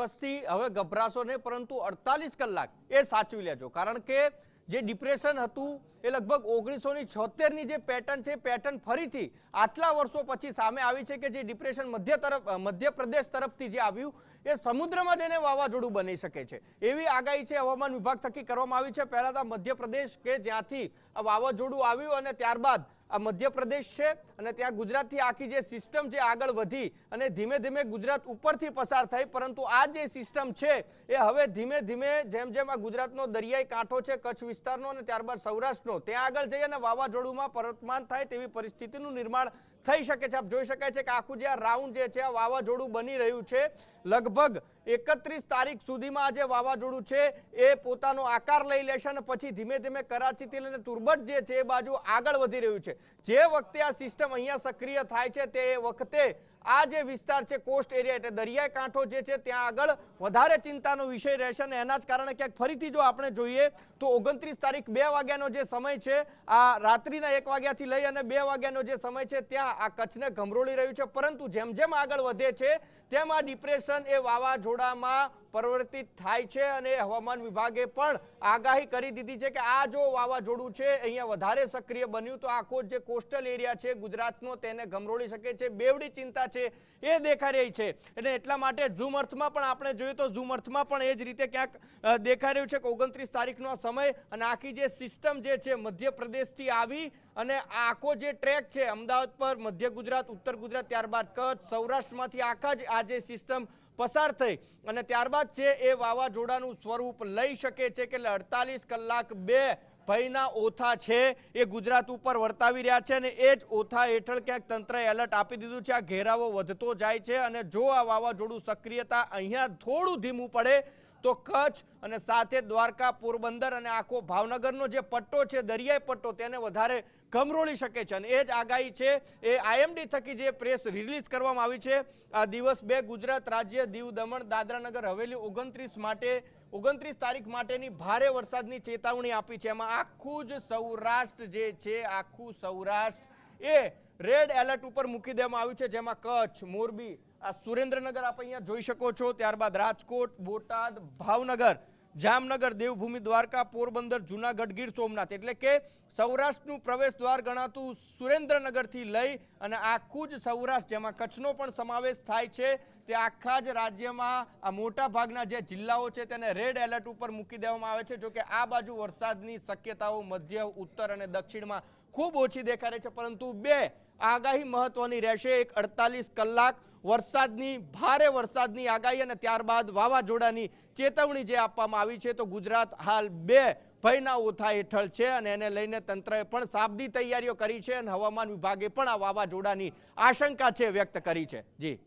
વસ્તી હવે ગભરાશો નહીં, પરંતુ અડતાલીસ કલાક એ સાચવી લેજો. કારણ કે જે ડિપ્રેશન હતું, એ લગભગ ઓગણીસો ની છોતેરની જે પેટર્ન છે પેટર્ન ફરીથી આટલા વર્ષો પછી સામે આવી છે કે જે ડિપ્રેશન મધ્ય તરફ મધ્યપ્રદેશ તરફથી જે આવ્યું, એ સમુદ્રમાં જઈને વાવાઝોડું બની શકે છે. એવી આગાહી છે હવામાન વિભાગ થકી કરવામાં આવી છે. પહેલાં તો મધ્યપ્રદેશ કે જ્યાંથી આ વાવાઝોડું આવ્યું અને ત્યારબાદ આ મધ્યપ્રદેશ છે અને ત્યાં ગુજરાતથી આખી જે સિસ્ટમ છે આગળ વધી અને ધીમે ધીમે ગુજરાત ઉપરથી પસાર થઈ, પરંતુ આ જે સિસ્ટમ છે એ હવે ધીમે ધીમે જેમ જેમ આ ગુજરાતનો દરિયાઈ કાંઠો છે, કચ્છ વિસ્તારનો અને ત્યારબાદ સૌરાષ્ટ્રનો, ત્યાં આગળ જઈ અને વાવાઝોડુંમાં પરતમાન થાય તેવી પરિસ્થિતિનું નિર્માણ થઈ શકે છે. આપ જોઈ શકાય છે કે આખું જે આ રાઉન્ડ જે છે, આ વાવાઝોડું બની રહ્યું છે, લગભગ એકત્રીસ તારીખ સુધીમાં આ જે વાવાઝોડું છે, એ પોતાનો આકાર લઈ લેશે અને પછી ધીમે ધીમે કરાચીથી લઈને તુર્બત જે છે, એ બાજુ આગળ વધી રહ્યું છે. જે વખતે આ સિસ્ટમ અહીંયા સક્રિય થાય છે, તે વખતે આ જે વિસ્તાર છે કોસ્ટ એરિયા એટલે દરિયાઈ કાંઠો જે છે, ત્યાં આગળ વધારે ચિંતાનો વિષય રહેશે અને એના જ કારણે ક્યાંક ફરીથી જો આપણે જોઈએ તો ઓગણત્રીસ તારીખ બે વાગ્યાનો જે સમય છે, આ રાત્રિના એક વાગ્યાથી લઈ અને બે વાગ્યાનો જે સમય છે, ત્યાં આ કચ્છને ગમરોળી રહ્યું છે. પરંતુ જેમ જેમ આગળ વધે છે તેમ ડિપ્રેશન એ વાવાઝોડામાં પરિવર્તિત થાય છે અને હવામાન વિભાગે પણ આગાહી કરી દીધી છે કે આ જો વાવાઝોડું છે, અહીંયા વધારે સક્રિય બન્યું તો આખો જે કોસ્ટલ એરિયા છે, ગુજરાતનો તેને ગમરોળી શકે છે, બેવડી ચિંતા છે, એ દેખાઈ રહી છે. એટલે એટલા માટે ઝૂમ અર્થમાં પણ આપણે જોઈએ તો ઝૂમ અર્થમાં પણ એ જ રીતે ક્યાંક દેખાઈ રહ્યું છે કે ઓગણત્રીસ તારીખનો સમય અને આખી જે સિસ્ટમ જે છે મધ્યપ્રદેશથી આવી અને આખો જે ટ્રેક છે, અમદાવાદ પર મધ્ય ગુજરાત, ઉત્તર ગુજરાત ત્યારબાદ કચ્છ, સૌરાષ્ટ્રમાંથી આખા જ આ જે સિસ્ટમ પસાર થઈ અને ત્યારબાદ છે એ વાવાઝોડાનું સ્વરૂપ લઈ શકે છે કે અડતાલીસ કલાક બે ભયના ઓથા છે એ ગુજરાત ઉપર વર્તાવી રહ્યા છે અને એ જ ઓથા હેઠળ ક્યાંક તંત્રએ એલર્ટ આપી દીધું છે આ ઘેરાવો વધતો જાય છે અને જો આ વાવાઝોડું સક્રિયતા અહીંયા થોડું ધીમું પડે તો કચ્છ અને સાથે દ્વારકા, પોરબંદર અને આખો ભાવનગરનો જે પટ્ટો છે, દરિયાઈ પટ્ટો, તેને વધારે ગમરોળી શકે છે. અને એ જ આગાહી છે, એ આઈએમડી થકી જે પ્રેસ રિલીઝ કરવામાં આવી છે, આ દિવસ બે ગુજરાત રાજ્ય દીવ દમણ દાદરાનગર હવેલી ઓગણત્રીસ માટે, ઓગણત્રીસ તારીખ માટેની ભારે વરસાદની ચેતવણી આપી છે. એમાં આખું જ સૌરાષ્ટ્ર જે છે, આખું સૌરાષ્ટ્ર એ રેડ એલર્ટ ઉપર મૂકી દેવામાં આવ્યું છે, જેમાં કચ્છ, મોરબી, આ સુરેન્દ્રનગર આપ અહીંયા જોઈ શકો છો. ત્યારબાદ રાજકોટ, બોટાદ, ભાવનગર, જામનગર, દેવભૂમિ, દ્વારકા, પોરબંદર, જુનાગઢ, ગીર સોમનાથ. એટલે કે સૌરાષ્ટ્રનું પ્રવેશ દ્વાર ગણાતું સુરેન્દ્રનગરથી લઈ અને આખું જ સૌરાષ્ટ્ર, જેમાં કચ્છનો પણ સમાવેશ થાય છે, તે આખા જ રાજ્યમાં, આ મોટા ભાગના જે જિલ્લાઓ છે, તેને રેડ એલર્ટ ઉપર મૂકી દેવામાં આવે છે જો કે આ બાજુ વરસાદની શક્યતાઓ મધ્ય, ઉત્તર અને દક્ષિણમાં ખૂબ ઓછી દેખાડે છે, પરંતુ બે આગાહી મહત્વની રહેશે. એક અડતાલીસ કલાક વરસાદની, ભારે વરસાદની આગાહી અને ત્યારબાદ વાવાઝોડાની ચેતવણી જે આપવામાં આવી છે, તો ગુજરાત હાલ બે ભયના ઓથા હેઠળ છે અને એને લઈને તંત્રએ પણ સાબદી તૈયારીઓ કરી છે અને હવામાન વિભાગે પણ આ વાવાઝોડાની આશંકા છે વ્યક્ત કરી છે. જી.